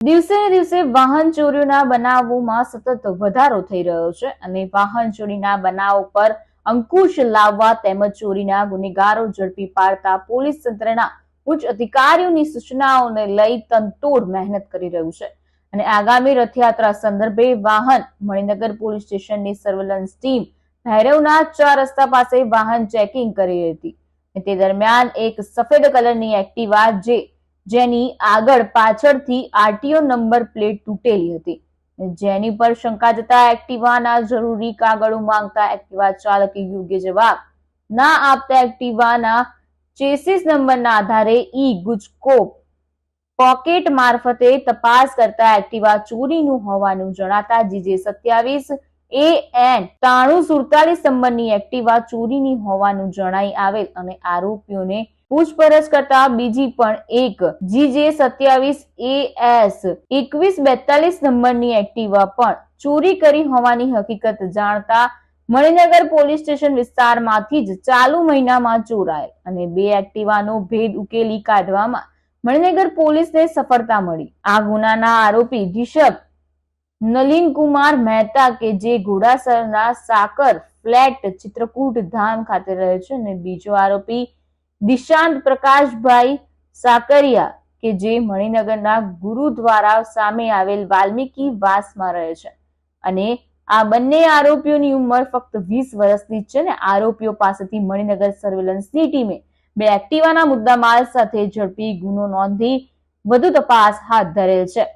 દિવસે દિવસે વાહન ચોરીઓના બનાવોમાં સતત વધારો થઈ રહ્યો છે અને વાહન ચોરીના બનાવો પર અંકુશ લાવવા તેમજ ચોરીના ગુનેગારો ઝડપી પાડતા પોલીસ તંત્રના ઉચ્ચ અધિકારીઓની સૂચનાઓને લઈ તનતોડ મહેનત કરી રહ્યું છે. અને આગામી રથયાત્રા સંદર્ભે વાહન, મણિનગર પોલીસ સ્ટેશનની સર્વેલન્સ ટીમ ભૈરવના ચાર રસ્તા પાસે વાહન ચેકિંગ કરી હતી. તે દરમિયાન એક સફેદ કલરની એક્ટિવા જે જેની આગળ પાછળથી આરટીઓ નંબર પ્લેટ તૂટેલી હતી. જેની પર શંકા જતા એક્ટિવાના જરૂરી કાગળો માંગતા એક્ટિવા ચાલકે યોગ્ય જવાબ ના આપતા એક્ટિવાના ચેસિસ નંબરના આધારે ઈ ગુજકોપ પોકેટ મારફતે તપાસ કરતા એક્ટિવા ચોરીનું હોવાનું જણાતા જીજે સત્યાવીસ એ એન ત્રાણું સુડતાલીસ નંબરની એક્ટિવા ચોરીની હોવાનું જણાઈ આવેલ અને આરોપીઓને પૂછપરછ કરતા બીજી પણ એક. જીજે સત્યાવીસ એ એસ એકવીસ બેતાલીસ નંબરની એક્ટિવા પણ ચોરી કરી હોવાની હકીકત જાણતા મણિનગર પોલીસ સ્ટેશન વિસ્તારમાંથી જ ચાલુ મહિનામાં ચોરાયેલ અને બે એક્ટિવાનો ભેદ ઉકેલી કાઢવામાં મણિનગર પોલીસને સફળતા મળી. આ ગુનાના આરોપી રિષભ નલિન કુમાર મહેતા કે જે ઘોડાસરના સાકર ફ્લેટ ચિત્રકૂટ ધામ ખાતે રહે છે અને બીજો આરોપી દિશાંત પ્રકાશભાઈ સાકરિયા કે જે મણિનગરના ગુરુદ્વારા સામે આવેલ વાલ્મીકી વાસમાં રહે છે. અને આ બંને આરોપીઓની ઉંમર ફક્ત વીસ વર્ષની છે ને આરોપીઓ પાસેથી મણિનગર સર્વેલન્સની ટીમે બે એક્ટિવાના મુદ્દામાલ સાથે ઝડપી ગુનો નોંધી વધુ તપાસ હાથ ધરેલ છે.